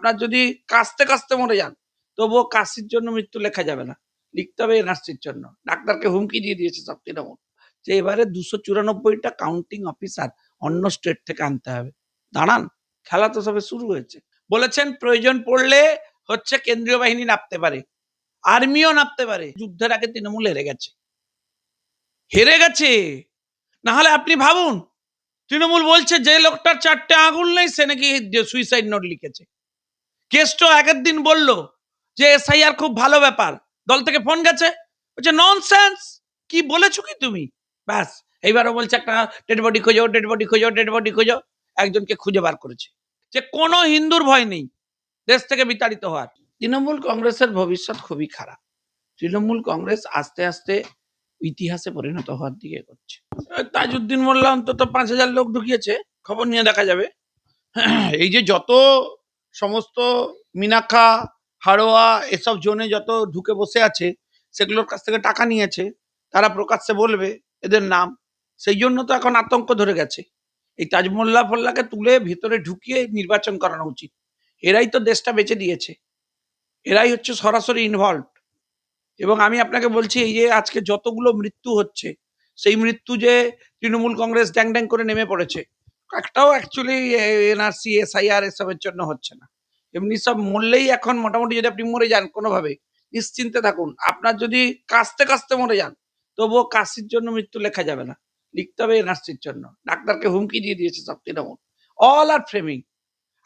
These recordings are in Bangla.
আপনার যদি কাস্তে কাস্তে মরে যান, তবুও কাশির জন্য মৃত্যু লেখা যাবে না। লিখতে হবে এনআরসির জন্য। ডাক্তারকে হুমকি দিয়ে দিয়েছে সব তৃণমূল। যে এবারে দুশো চুরানব্বইটা কাউন্টিং অফিসার অন্য স্টেট থেকে আনতে হবে। দাঁড়ান, খেলা তো সবে শুরু হয়েছে। বলেছেন প্রয়োজন পড়লে হচ্ছে কেন্দ্রীয় বাহিনী নামতে পারে, আর্মিও নামতে পারে। যুদ্ধের আগে তৃণমূল হেরে গেছে। হেরে গেছে! না হলে আপনি ভাবুন, তৃণমূল বলছে যে লোকটার চারটে আঙুল নেই, সে নাকি সুইসাইড নোট লিখেছে। কেষ্ট আগের দিন বলল যে এসআইআর খুব ভালো ব্যাপার। দল থেকে ফোন গেছে। বলছে ননসেন্স কি বলেছ কি তুমি? ব্যাস এইবারও বলছে একটা ডেড বডি খোঁজো ডেড বডি খোঁজো ডেড বডি খোঁজো একজনকে খুঁজে বার করেছে। যে কোনো হিন্দুর ভয় নেই দেশ থেকে বিতাড়িত হওয়ার। তৃণমূল কংগ্রেসের ভবিষ্যৎ খুবই খারাপ। তৃণমূল কংগ্রেস আস্তে আস্তে ইতিহাসে পরিণত হওয়ার দিকে করছে তাজউদ্দিন মোল্লা অন্তত পাঁচ হাজার লোক ঢুকিয়েছে। খবর নিয়ে দেখা যাবে। এই যে যত সমস্ত মিনাখা হাড়োয়া, এসব জোনে যত ঢুকে বসে আছে, সেগুলোর কাছ থেকে টাকা নিয়েছে। তারা প্রকাশ্যে বলবে এদের নাম। সেই জন্য তো এখন আতঙ্ক ধরে গেছে। এই তাজমোল্লা ফোল্লাকে তুলে ভিতরে ঢুকিয়ে নির্বাচন করানো উচিত। এরাই তো দেশটা বেঁচে দিয়েছে। এরাই হচ্ছে সরাসরি ইনভলভ এবং আমি আপনাকে বলছি, এই যে আজকে যতগুলো মৃত্যু হচ্ছে, সেই মৃত্যু যে তৃণমূল কংগ্রেস ড্যাং ড্যাং করে নেমে পড়েছে একটাও অ্যাকচুয়ালি এনআরসি, এসআইআর এসবের জন্য হচ্ছে না। এমনি সব মরলেই এখন মোটামুটি যদি আপনি মরে যান কোনোভাবে, নিশ্চিন্তে থাকুন। আপনার যদি কাস্তে কাস্তে মরে যান, তবুও কাশির জন্য মৃত্যু লেখা যাবে না। লিখতে হবে এনআরসির জন্য। ডাক্তারকে হুমকি দিয়ে দিয়েছে সব তৃণমূল। অল আর ফ্রেমিং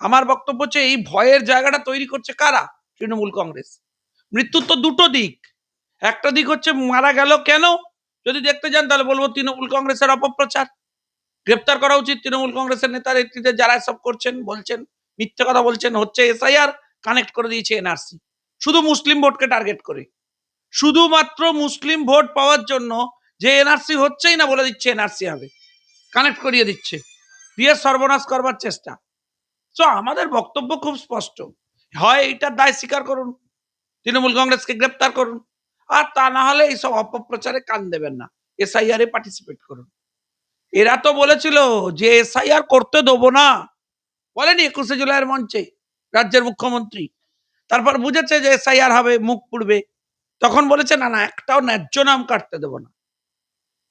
আমার বক্তব্য হচ্ছে এই ভয়ের জায়গাটা তৈরি করছে কারা? তৃণমূল কংগ্রেস। মৃত্যুর তো দুটো দিক। একটা দিক হচ্ছে মারা গেল কেন? যদি দেখতে যান তাহলে বলব তৃণমূল কংগ্রেসের অপপ্রচার। গ্রেপ্তার করা উচিত তৃণমূল কংগ্রেসের নেতা নেত্রীদের যারা সব করছেন, বলছেন, মিথ্যে কথা বলছেন, হচ্ছে এসআইআর কানেক্ট করে দিয়েছে এনআরসি। শুধু মুসলিম ভোটকে টার্গেট করে। শুধুমাত্র মুসলিম ভোট পাওয়ার জন্য যে এনআরসি হচ্ছেই না বলে দিচ্ছে এনআরসি হবে। কানেক্ট করিয়ে দিচ্ছে। দিয়ে সর্বনাশ করবার চেষ্টা। তো আমাদের বক্তব্য খুব স্পষ্ট। হয় এইটার দায় স্বীকার করুন, তৃণমূল কংগ্রেসকে গ্রেপ্তার করুন, আর তা না হলে এইসব অপপ্রচারে কান দেবেন না। এসআইআর এ পার্টিসিপেট করুন। এরা তো বলেছিল যে এসআইআর করতে দেবো না। বলেনি একুশে জুলাইয়ের মঞ্চে রাজ্যের মুখ্যমন্ত্রী। তারপর বুঝেছে যে এসআইআর হবে, মুখ পুড়বে। তখন বলেছে, না না, একটাও ন্যায্য নাম কাটতে দেবো না।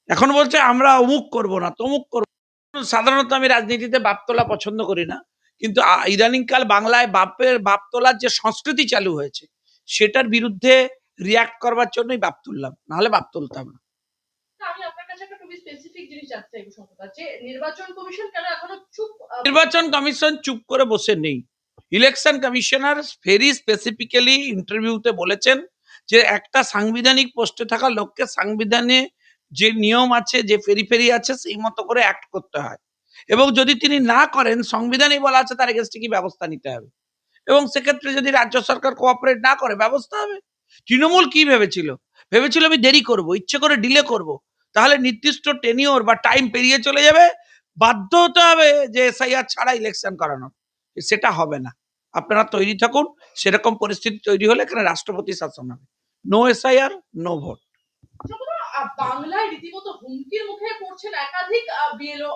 এখন বলছে, আমরা অমুক করব না, তমুক করব সাধারণত আমি রাজনীতিতে বাপ তোলা পছন্দ করি না। কিন্তু ইদানিংকাল বাংলায় বাপের, বাপ তোলার যে সংস্কৃতি চালু হয়েছে, সেটার বিরুদ্ধে রিয়াক্ট করবার জন্যই বাপ তুললাম। নাহলে বাপ তুলতাম না। নির্বাচন কমিশন চুপ করে বসে নেই। ইলেকশন কমিশনার ভেরি স্পেসিফিক্যালি ইন্টারভিউতে বলেছেন যে একটা সাংবিধানিক পোস্টে থাকা লোককে সাংবিধানে যে নিয়ম আছে, যে ফেরি ফেরি আছে, সেই মতো করে অ্যাক্ট করতে হয়। এবং যদি তিনি না করেন সংবিধানে বলা আছে তার এগেনস্টে কি ব্যবস্থা নিতে হবে। এবং সেক্ষেত্রে যদি রাজ্য সরকার কোঅপারেট না করে, ব্যবস্থা হবে? তৃণমূল কি ভেবেছিল? ভেবেছিল আমি দেরি করব, ইচ্ছে করে ডিলে করব। তাহলে নির্দিষ্ট টেনিওর বা টাইম পেরিয়ে চলে যাবে। বাধ্য হতে হবে যে এসআইআর ছাড়া ইলেকশন করানো। সেটা হবে না। আপনারা তৈরি থাকুন সেরকম পরিস্থিতি তৈরি হলে এখানে রাষ্ট্রপতি শাসন হবে। নো এসআইআর নো ভোট বাংলায় রীতিমতো হুমকির মুখে পড়ছেন একাধিক বিএলও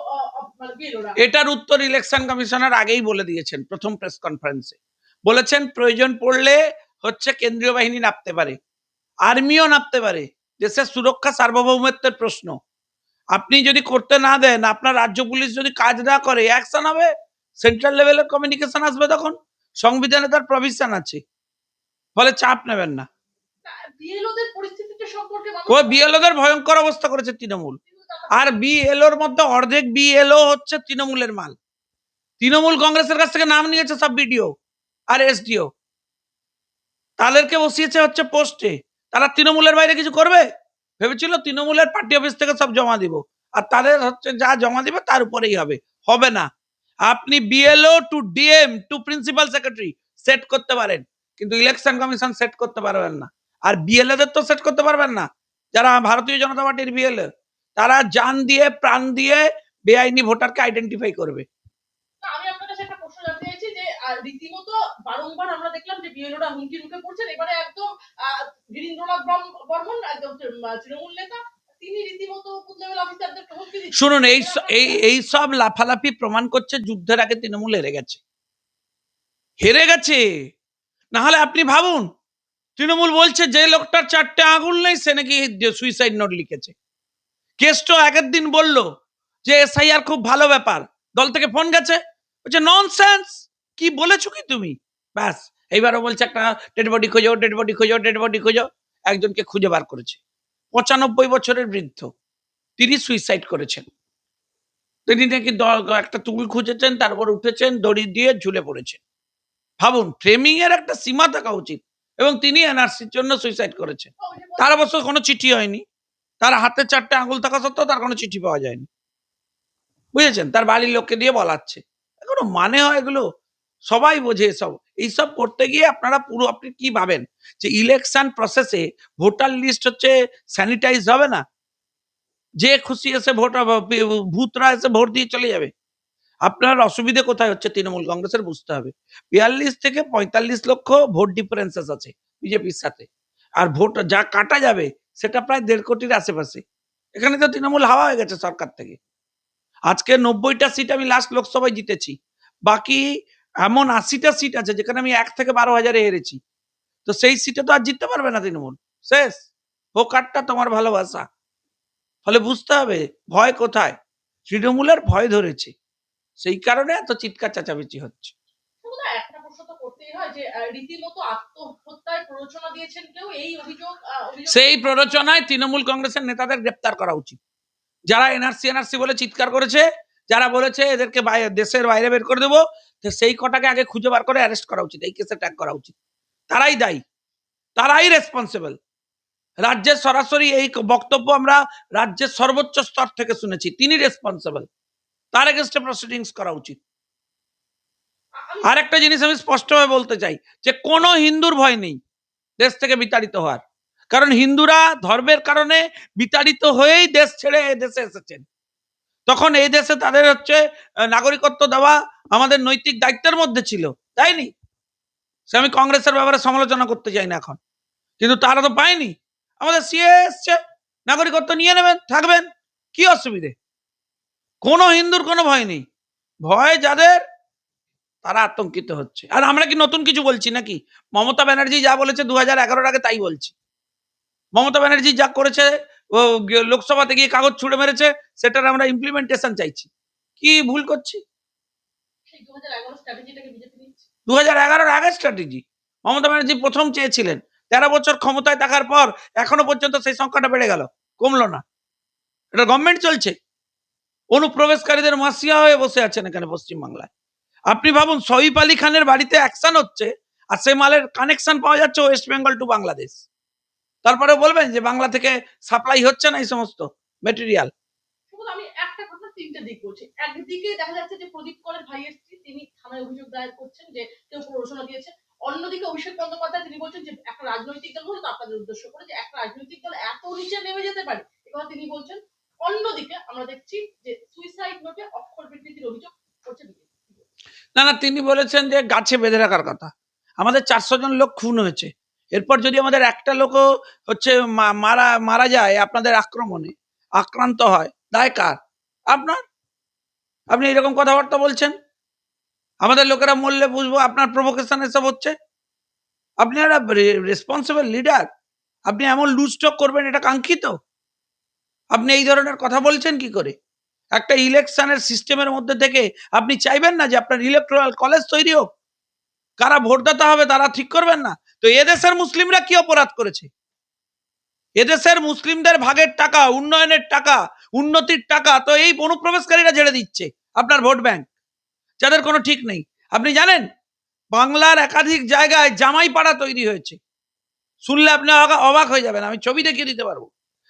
বিএলওরা। এটার উত্তর ইলেকশন কমিশনার আগেই বলে দিয়েছেন প্রথম প্রেস কনফারেন্সে বলেছেন প্রয়োজন পড়লে হচ্ছে কেন্দ্রীয় বাহিনী নামতে পারে আর্মিও নামতে পারে দেশের সুরক্ষা সার্বভৌমত্বের প্রশ্ন। আপনি যদি করতে না দেন আপনার রাজ্য পুলিশ যদি কাজ না করে অ্যাকশন হবে? সেন্ট্রাল লেভেলের কমিউনিকেশন আসবে তখন? সংবিধানে তার প্রভিশন আছে। ফলে চাপ নেবেন না। বিএলওদের পরিস্থিতিটা সম্পর্কে মানুষ- ও বিএলওদের ভয়ঙ্কর অবস্থা করেছে তৃণমূল। আর বিএলওর মধ্যে অর্ধেক বিএলও হচ্ছে তৃণমূলের মাল। তৃণমূল কংগ্রেসের কাছ থেকে নাম নিয়েছে সব বিডিও আর এসডিও। তাদেরকে বসিয়েছে হচ্ছে পোস্টে। তারা তৃণমূলের বাইরে কিছু করবে? ভেবেছিল তৃণমূলের পার্টি অফিস থেকে সব জমা দিব। আর তাদের হচ্ছে যা জমা দিবে তার উপরেই হবে। হবে না। আপনি BLO to DM to principal secretary set করতে পারেন। কিন্তু ইলেকশন কমিশন সেট করতে পারবেন না। আর বিএলএদের তো সেট করতে পারবেন না। যারা ভারতীয় জনতা পার্টির বিএলএ তারা জান দিয়ে, প্রাণ দিয়ে বেআইনি ভোটারকে আইডেন্টিফাই করবে না, আমি আপনার কাছে একটা প্রশ্ন জানতে চাইছি যে আহ, রীতিমতো বারংবার আমরা দেখলাম যে বিএলওরা হুমকির মুখে পড়ছেন। এবারে একদম গিরীন্দ্রনাথ বর্মন, একদম তৃণমূল নেতা হুমকি শুনুন, এই এই সব লাফালাফি প্রমাণ করছে যুদ্ধের আগে তৃণমূল হেরে গেছে। হেরে গেছে। না হলে আপনি ভাবুন, তৃণমূল বলছে যে লোকটার চারটে আঙুল নেই, সে নাকি সুইসাইড নোট লিখেছে। কেষ্ট আগের দিন বলল যে এসআইআর খুব ভালো ব্যাপার, দল থেকে ফোন গেছে। বলছে ননসেন্স কি বলেছ কি তুমি? ব্যাস এইবারও বলছে একটা ডেড বডি খোঁজো ডেড বডি খোঁজো ডেড বডি খোঁজো। একজনকে খুঁজে বার করেছে। পঁচানব্বই বছরের বৃদ্ধ, তিনি সুইসাইড করেছেন। তিনি নাকি একটা তুল খুঁজেছেন, তারপর উঠেছেন, দড়ি দিয়ে ঝুলে পড়েছেন। ভাবুন ফ্রেমিং এর একটা সীমা থাকা উচিত, এবং তিনি এনআরসির জন্য সুইসাইড করেছেন। তার অবশ্য কোনো চিঠি হয়নি। তার হাতে চারটে আঙুল থাকা সত্ত্বেও তার কোনো চিঠি পাওয়া যায়নি। বুঝেছেন? তার বাড়ির লোককে দিয়ে বলাচ্ছে। এগুলো মানে হয় এগুলো? সবাই বোঝে এসব এইসব করতে গিয়ে আপনারা পুরো আপনি কি ভাবেন? যে ইলেকশন প্রসেসে ভোটার লিস্ট হচ্ছে স্যানিটাইজ হবে না? যে খুশি এসে ভোট ভূতরা এসে ভোট দিয়ে চলে যাবে। আপনার অসুবিধে কোথায় হচ্ছে তৃণমূল কংগ্রেসের বুঝতে হবে। বিয়াল্লিশ থেকে পঁয়তাল্লিশ লক্ষ ভোট ডিফারেন্সেস আছে বিজেপির সাথে। আর ভোট যা কাটা যাবে, সেটা প্রায় দেড় কোটির আশেপাশে। এখানে তো তৃণমূল হাওয়া হয়ে গেছে সরকার থেকে। আজকে নব্বইটা সিট আমি লাস্ট লোকসভায় জিতেছি। বাকি এমন আশিটা সিট আছে যেখানে আমি এক থেকে বারো হাজারে হেরেছি। তো সেই সিটে তো আর জিততে পারবে না তৃণমূল। শেষ। হোকারটা তোমার ভালোবাসা। ফলে বুঝতে হবে ভয় কোথায়? তৃণমূলের ভয় ধরেছে। সেই কারণে এত চিৎকার চেঁচামেচি হচ্ছে। সেই প্ররোচনায় তৃণমূল কংগ্রেসের নেতাদের গ্রেপ্তার করা উচিত। যারা এনআরসি এনআরসি বলে চিৎকার করেছে যারা বলেছে এদেরকে দেশের বাইরে বের করে দেবো সেই কটাকে আগে খুঁজে বার করে অ্যারেস্ট করা উচিত, এই কেসে ট্যাগ করা উচিত। তারাই দায়ী, তারাই রেসপন্সিবল রাজ্যের সরাসরি এই বক্তব্য আমরা রাজ্যের সর্বোচ্চ স্তর থেকে শুনেছি, তিনি রেসপন্সিবল তার এগেনস্টে প্রসিডিংস করা উচিত। আর একটা জিনিস আমি স্পষ্টভাবে বলতে চাই, যে কোনো হিন্দুর ভয় নেই দেশ থেকে বিতাড়িত হওয়ার। কারণ হিন্দুরা ধর্মের কারণে বিতাড়িত হয়েই দেশ ছেড়ে দেশে এসেছেন। তখন এই দেশে তাদের হচ্ছে নাগরিকত্ব দেওয়া আমাদের নৈতিক দায়িত্বের মধ্যে ছিল তাইনি সে আমি কংগ্রেসের ব্যাপারে সমালোচনা করতে চাই না এখন। কিন্তু তারা তো পায়নি। আমাদের সিএ এসছে, নাগরিকত্ব নিয়ে নেবেন, থাকবেন, কি অসুবিধে? কোনো হিন্দুর কোনো ভয় নেই। ভয় যাদের, তারা আতঙ্কিত হচ্ছে। আর আমরা কি নতুন কিছু বলছি নাকি? মমতা ব্যানার্জি যা বলেছে দু হাজার এগারোর আগে তাই বলছি। মমতা ব্যানার্জি যা করেছে লোকসভাতে গিয়ে কাগজ ছুড়ে মেরেছে সেটার আমরা ইমপ্লিমেন্টেশন চাইছি। কি ভুল করছি? দু হাজার এগারোর আগের স্ট্র্যাটেজি মমতা ব্যানার্জি প্রথম চেয়েছিলেন। তেরো বছর ক্ষমতায় থাকার পর এখনও পর্যন্ত সেই সংখ্যাটা বেড়ে গেল কমলো না। এটা গভর্নমেন্ট চলছে। অনুপ্রবেশকারীদের মাসিয়া হয়ে বসে আছেন এখানে পশ্চিমবাংলায়। আপনি ভাবুন সহিব আলী খানের বাড়িতে অ্যাকশন হচ্ছে আর সে মালের কানেকশন পাওয়া যাচ্ছে ওয়েস্ট বেঙ্গল টু বাংলাদেশ তারপরে বলবেন যে বাংলা থেকে সাপ্লাই হচ্ছে না এই সমস্ত মেটেরিয়াল আমি একটা কথা তিনটে দিক বলছি। একদিকে দেখা যাচ্ছে যে প্রদীপ করের ভাইয়ের স্ত্রী তিনি থানায় অভিযোগ দায়ের করছেন যে কেউ প্ররোচনা দিয়েছে অন্যদিকে অভিষেক বন্দ্যোপাধ্যায় তিনি বলছেন যে একটা রাজনৈতিক দল বলতে আপনাদের উদ্দেশ্য করে যে একটা রাজনৈতিক দল এত নিচে নেমে যেতে পারে। কথা তিনি বলছেন। অন্যদিকে আমরা দেখছি যে সুইসাইড নোটে অক্ষর বিকৃতির অভিযোগ করছে না না তিনি বলেছেন যে গাছে বেঁধে রাখার কথা। আমাদের চারশো জন লোক খুন হয়েছে। এরপর যদি আমাদের একটা লোকও হচ্ছে মারা মারা যায় আপনাদের আক্রমণে, আক্রান্ত হয়, দায় কার? আপনার? আপনি এরকম কথাবার্তা বলছেন? আমাদের লোকেরা মরলে বুঝব আপনার প্রভোকেশন এসব হচ্ছে? আপনি একটা রেসপন্সিবল লিডার আপনি এমন লুজটক করবেন, এটা কাঙ্ক্ষিত? আপনি এই ধরনের কথা বলছেন কি করে? একটা ইলেকশনের সিস্টেমের মধ্যে থেকে আপনি চাইবেন না যে আপনার ইলেকট্রাল কলেজ তৈরি হোক? কারা ভোটদাতা হবে তারা ঠিক করবেন না? তো এদেশের মুসলিমরা কি অপরাধ করেছে? এদেশের মুসলিমদের ভাগের টাকা, উন্নয়নের টাকা, উন্নতির টাকা তো এই অনুপ্রবেশকারীরা ঝেড়ে দিচ্ছে, আপনার ভোট ব্যাংক। যাদের কোনো ঠিক নেই। আপনি জানেন, বাংলার একাধিক জায়গায় জামাই পাড়া তৈরি হয়েছে। শুনলে আপনি অবাক- হয়ে যাবেন, আমি ছবি দেখিয়ে দিতে পারব।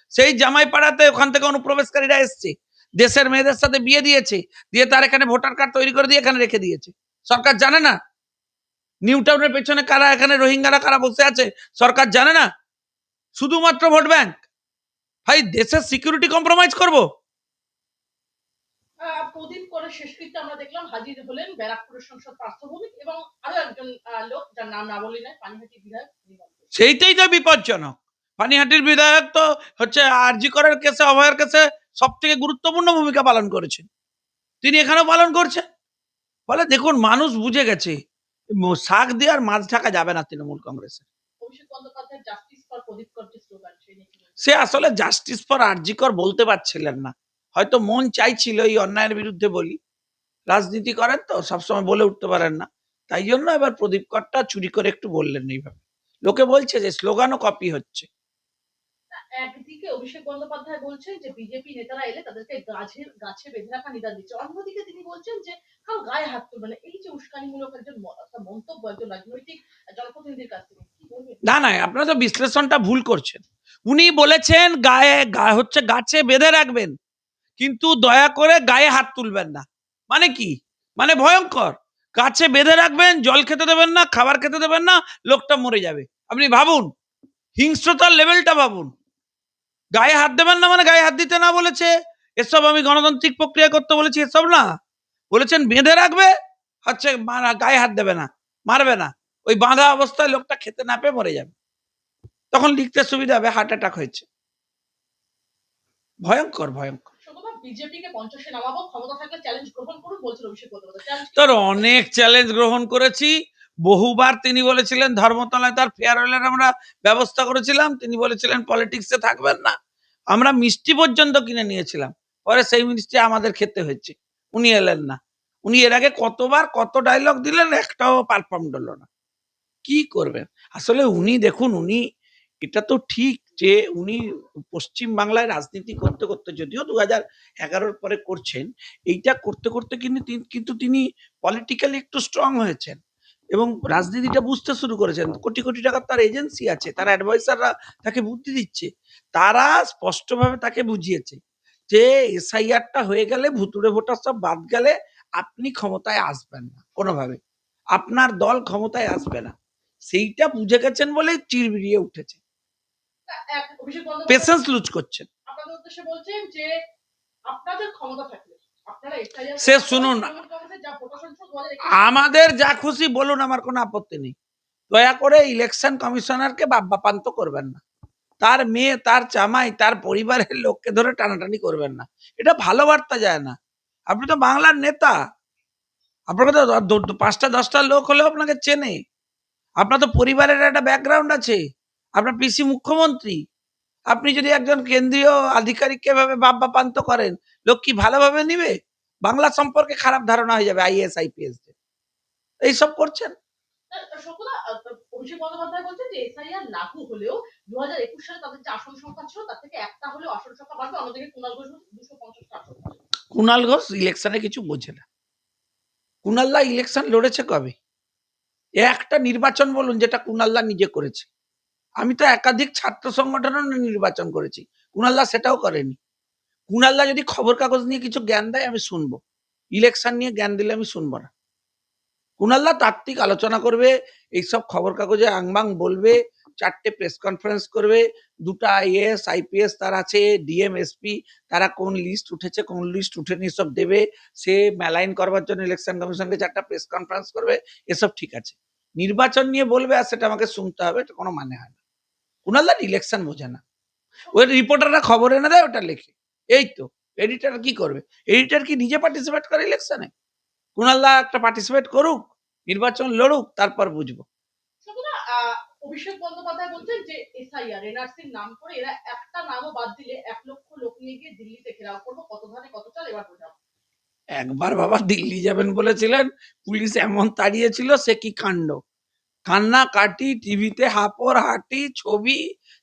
সেই জামাই পাড়াতে ওখান থেকে অনুপ্রবেশকারীরা এসছে। দেশের মেয়েদের সাথে বিয়ে দিয়েছে, দিয়ে তার এখানে ভোটার কার্ড তৈরি করে দিয়ে এখানে রেখে দিয়েছে। সরকার জানে না নিউ টাউনের পেছনে কারা এখানে রোহিঙ্গারা কারা বসে আছে? সরকার জানে না। শুধুমাত্র ভোট ব্যাংক। ভাই দেশের সিকিউরিটি কম্প্রোমাইজ করব। প্রদীপ করের শেষকৃত্যে আমরা দেখলাম। হাজির হলেন ব্যারাকপুরের সংসদ পার্থ ভৌমিক এবং আরও একজন লোক যার নাম না বলি নয় পানিহাটি বিধায়ক সেইটাই তো বিপজ্জনক। পানিহাটির বিধায়ক তো হচ্ছে আরজি করার কেসে অভয়ের কেসে সব থেকে গুরুত্বপূর্ণ ভূমিকা পালন করেছেন। তিনি এখানেও পালন করছেন। ফলে দেখুন মানুষ বুঝে গেছে। শাক দিয়ে আর মাছ ঢাকা যাবে না তৃণমূল কংগ্রেসে? সে আসলে জাস্টিস ফর আরজিকর বলতে পারছিলেন না। হয়তো মন চাইছিল এই অন্যায়ের বিরুদ্ধে বলি। রাজনীতি করেন তো সবসময় বলে উঠতে পারেন না। তাই জন্য এবার প্রদীপ করটা চুরি করে একটু বললেন এইভাবে। লোকে বলছে যে স্লোগানও কপি হচ্ছে। একদিকে অভিষেক বন্দ্যোপাধ্যায় বলছেন যে বিজেপি নেতারা এলে তাদেরকে গাছের, গাছে বেঁধে রাখা নিদান দিচ্ছে। অন্যদিকে তিনি বলছেন যে কাউ গায়ে হাত তুলবে না। এই যে উস্কানিমূলক একজন মন্তব্য একজন রাজনৈতিক জনপ্রতিনিধির কাছ থেকে না না, আপনারা তো বিশ্লেষণটা ভুল করছেন। উনি বলেছেন গায়ে, গা- হচ্ছে গাছে বেঁধে রাখবেন, কিন্তু দয়া করে গায়ে হাত তুলবেন না। মানে কি? মানে ভয়ঙ্কর। গাছে বেঁধে রাখবেন, জল খেতে দেবেন না, খাবার খেতে দেবেন না, লোকটা মরে যাবে। আপনি ভাবুন, হিংস্রতার লেভেলটা ভাবুন। গায়ে হাত দেবেন না মানে গায়ে হাত দিতে না বলেছে। এসব আমি গণতান্ত্রিক প্রক্রিয়া করতে বলেছি এসব না। বলেছেন বেঁধে রাখবে হচ্ছে মারা- গায়ে হাত দেবে না মারবে না। ওই বাঁধা অবস্থায় লোকটা খেতে না পেয়ে মরে যাবে। তখন লিখতে সুবিধা হবে হার্ট অ্যাটাক হয়েছে। ভয়ঙ্কর ভয়ঙ্কর। তোর অনেক চ্যালেঞ্জ গ্রহণ করেছি। বহুবার তিনি বলেছিলেন ধর্মতলায় তার ফেয়ারওয়েলের আমরা ব্যবস্থা করেছিলাম। তিনি বলেছিলেন পলিটিক্সে থাকবেন না। আমরা মিষ্টি পর্যন্ত কিনে নিয়েছিলাম। পরে সেই মিষ্টি আমাদের খেতে হয়েছে। উনি এলেন না। উনি এর আগে কতবার কত ডায়লগ দিলেন একটাও পারফর্ম হলো না। কি করবেন? আসলে উনি দেখুন, উনি এটা তো ঠিক যে উনি পশ্চিম বাংলায় রাজনীতি করতে করতে যদিও দু হাজার এগারোর পরে করছেন, এইটা করতে করতে কিন্তু কিন্তু তিনি পলিটিক্যালি একটু স্ট্রং হয়েছেন। এবং রাজনীতিটা বুঝতে শুরু করেছেন। কোটি কোটি টাকার তার এজেন্সি আছে তার অ্যাডভাইসাররা তাকে বুদ্ধি দিচ্ছে। তারা স্পষ্টভাবে তাকে বুঝিয়েছে যে এসআইআরটা হয়ে গেলে ভুতুড়ে ভোটার সব বাদ গেলে আপনি ক্ষমতায় আসবেন না কোনোভাবে। আপনার দল ক্ষমতায় আসবে না। সেইটা বুঝে গেছেন বলেই চিরবিরিয়ে উঠেছে। পেশেন্স লুজ করছেন। আপনাদের উদ্দেশ্যে বলছেন যে আপনাদের ক্ষমতা থাকলে সে শুনুন। তৃণমূল কংগ্রেসের যা ভোটার সংখ্যা 2021 আমাদের যা খুশি বলুন, আমার কোনো আপত্তি নেই। দয়া করে ইলেকশন কমিশনারকে বাপ্পাপান্ত করবেন না। তার মেয়ে, তার জামাই, তার পরিবারের লোককে ধরে টানাটানি করবেন না। এটা ভালো বার্তা যায় না। আপনি তো বাংলার নেতা। আপনাকে তো পাঁচটা, দশটা লোক হলেও আপনাকে চেনে। আপনার তো পরিবারের একটা ব্যাকগ্রাউন্ড আছে। আপনার পিসি মুখ্যমন্ত্রী। আপনি যদি একজন কেন্দ্রীয় আধিকারিককে এভাবে বাপ্পাপান্ত করেন লোক কি ভালোভাবে নিবে? বাংলা সম্পর্কে খারাপ ধারণা হয়ে যাবে আইএস আইপিএস এইসব করছেন? অভিষেক বন্দ্যোপাধ্যায় বলছেন যে এসআইআর লাগু হলেও দু হাজার একুশ সালে তাদের যে আসন সংখ্যা ছিল তার থেকে একটা হলেও আসন সংখ্যা বাড়বে। অন্যদিকে কুণাল ঘোষ দুশো পঞ্চাশটা আসন কুণাল ঘোষ ইলেকশনে কিছু বোঝে না। কুণাল্লা ইলেকশন লড়েছে কবে? এ একটা নির্বাচন বলুন যেটা কুণাল্লা নিজে করেছে। আমি তো একাধিক ছাত্র সংগঠনের নির্বাচন করেছি। কুণাল্লা সেটাও করেনি। কুণাল্লা যদি খবর কাগজ নিয়ে কিছু জ্ঞান দেয়, আমি শুনব। ইলেকশন নিয়ে জ্ঞান দিলে আমি শুনব না। কুণাল্লা তাত্ত্বিক আলোচনা করবে, এইসব খবর কাগজে আংবাং বলবে, চারটে প্রেস কনফারেন্স করবে, দুটা আইএস আইপিএস তার আছে, ডিএম, এসপি, তারা কোন লিস্ট উঠেছে, কোন লিস্ট উঠেনি, সব দেবে। সে মেলাইন করবার জন্য ইলেকশন কমিশনকে চারটা প্রেস কনফারেন্স করবে, এসব ঠিক আছে। নির্বাচন নিয়ে বলবে আর সেটা আমাকে শুনতে হবে, এটা কোনো মানে হয় না। কুণাল্লার ইলেকশন বোঝে না। ওই রিপোর্টাররা খবর এনে দেয়, ওটা লেখে। এই তো এডিটার কি করবে? এডিটার কি নিজে পার্টিসিপেট করে ইলেকশনে কুণাল্লা একটা পার্টিসিপেট করুক নির্বাচন লড়ুক তারপর বুঝব। অভিষেক বন্দ্যোপাধ্যায় বলছেন যে এসআইআর এনআরসির নাম করে এরা একটা নামও বাদ দিলে এক লক্ষ লোক নিয়ে গিয়ে দিল্লিতে ঘেরাও করব কত ধানে কত চাল এবার বোঝাবো। একবার বাবা দিল্লি যাবেন বলেছিলেন পুলিশ এমন তাড়িয়েছিল সে কি কাণ্ড? কান্না কাটি টিভিতে হাপর হাঁটি ছবি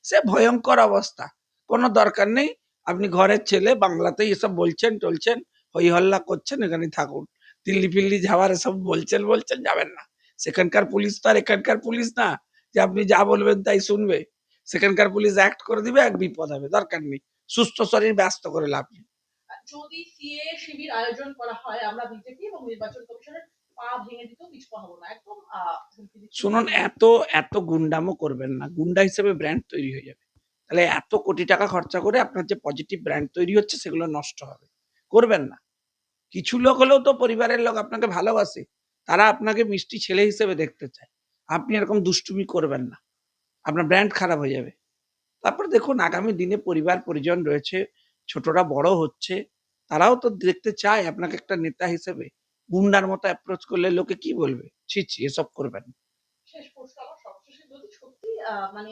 সে ভয়ঙ্কর অবস্থা। কোনো দরকার নেই আপনি ঘরের ছেলে বাংলাতেই এসব বলছেন টলছেন হই হল্লা করছেন এখানে থাকুন। দিল্লি ফিল্লি যাওয়ার এসব বলছেন বলছেন যাবেন না। সেখানকার পুলিশ তো আর এখানকার পুলিশ না। যে আপনি যা বলবেন তাই শুনবে। সেখানকার পুলিশ অ্যাক্ট করে দিবে এক বিপদ হবে দরকার নেই। সুস্থ শরীর ব্যস্ত করে লাভ নেই। যদি সিএ শিবির আয়োজন করা হয় আমরা বিজেপি এবং নির্বাচন কমিশনের। শুনুন এত এত গুন্ডামো করবেন না। গুন্ডা হিসেবে ব্র্যান্ড তৈরি হয়ে যাবে। তাহলে এত কোটি টাকা খরচা করে আপনার যে পজিটিভ ব্র্যান্ড তৈরি হচ্ছে, সেগুলো নষ্ট হবে। করবেন না। কিছু লোক হলেও তো পরিবারের লোক আপনাকে ভালোবাসে। তারা আপনাকে মিষ্টি ছেলে হিসেবে দেখতে চায়। আপনি এরকম দুষ্টুমি করবেন না। আপনার ব্র্যান্ড খারাপ হয়ে যাবে। তারপর দেখুন, আগামী দিনে পরিবার, পরিজন রয়েছে, ছোটরা বড় হচ্ছে, তারাও তো দেখতে চায় আপনাকে একটা নেতা হিসেবে। গুন্ডার মতো অ্যাপ্রোচ করলে লোকে কি বলবে? ছি ছি, এসব করবেন। শেষ যদি সত্যি মানে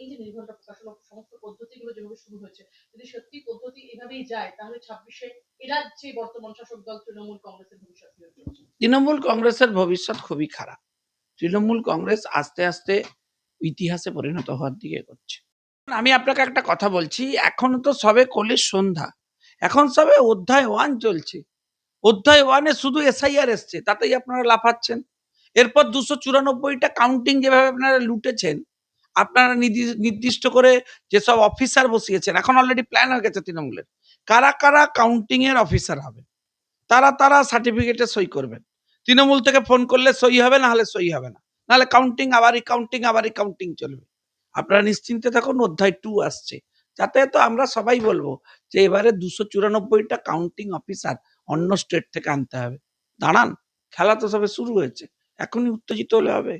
এই যে নির্ঘণ্টা প্রকাশনা সমস্ত পদ্ধতিগুলো যেভাবে শুরু হয়েছে, যদি সত্যি পদ্ধতি এভাবেই যায়, তাহলে ছাব্বিশে বর্তমান শাসক দল তৃণমূল কংগ্রেসের ভবিষ্যৎ? তৃণমূল কংগ্রেসের ভবিষ্যৎ খুবই খারাপ। তৃণমূল কংগ্রেস আস্তে আস্তে ইতিহাসে পরিণত হওয়ার দিকে করছে আমি আপনাকে একটা কথা বলছি, এখন তো সবে কলির সন্ধ্যা। এখন সবে অধ্যায় ওয়ান চলছে। অধ্যায় ওয়ানে শুধু এসআইআর এসছে, তাতেই আপনারা লাফাচ্ছেন। এরপর দুশো চুরানব্বইটা কাউন্টিং যেভাবে আপনারা লুটেছেন, আপনারা নির্দি- নির্দিষ্ট করে যেসব অফিসার বসিয়েছেন, এখন অলরেডি প্ল্যান হয়ে গেছে তৃণমূলের, কারা কারা কাউন্টিং এর অফিসার হবে তারা তারা সার্টিফিকেটে সই করবেন। তৃণমূল থেকে ফোন করলে সই হবে না হলে সই হবে না। নাহলে কাউন্টিং আবার কাউন্টিং আবার কাউন্টিং চলবে। আপনারা নিশ্চিন্তে থাকুন, অধ্যায় টু আসছে। যাতে তো আমরা সবাই বলব যে এবারে দুশো চুরানব্বইটা কাউন্টিং অফিসার অন্য স্টেট থেকে আনতে হবে। দাঁড়ান, খেলা তো সবে শুরু হয়েছে। এখনই উত্তেজিত হলে হবে।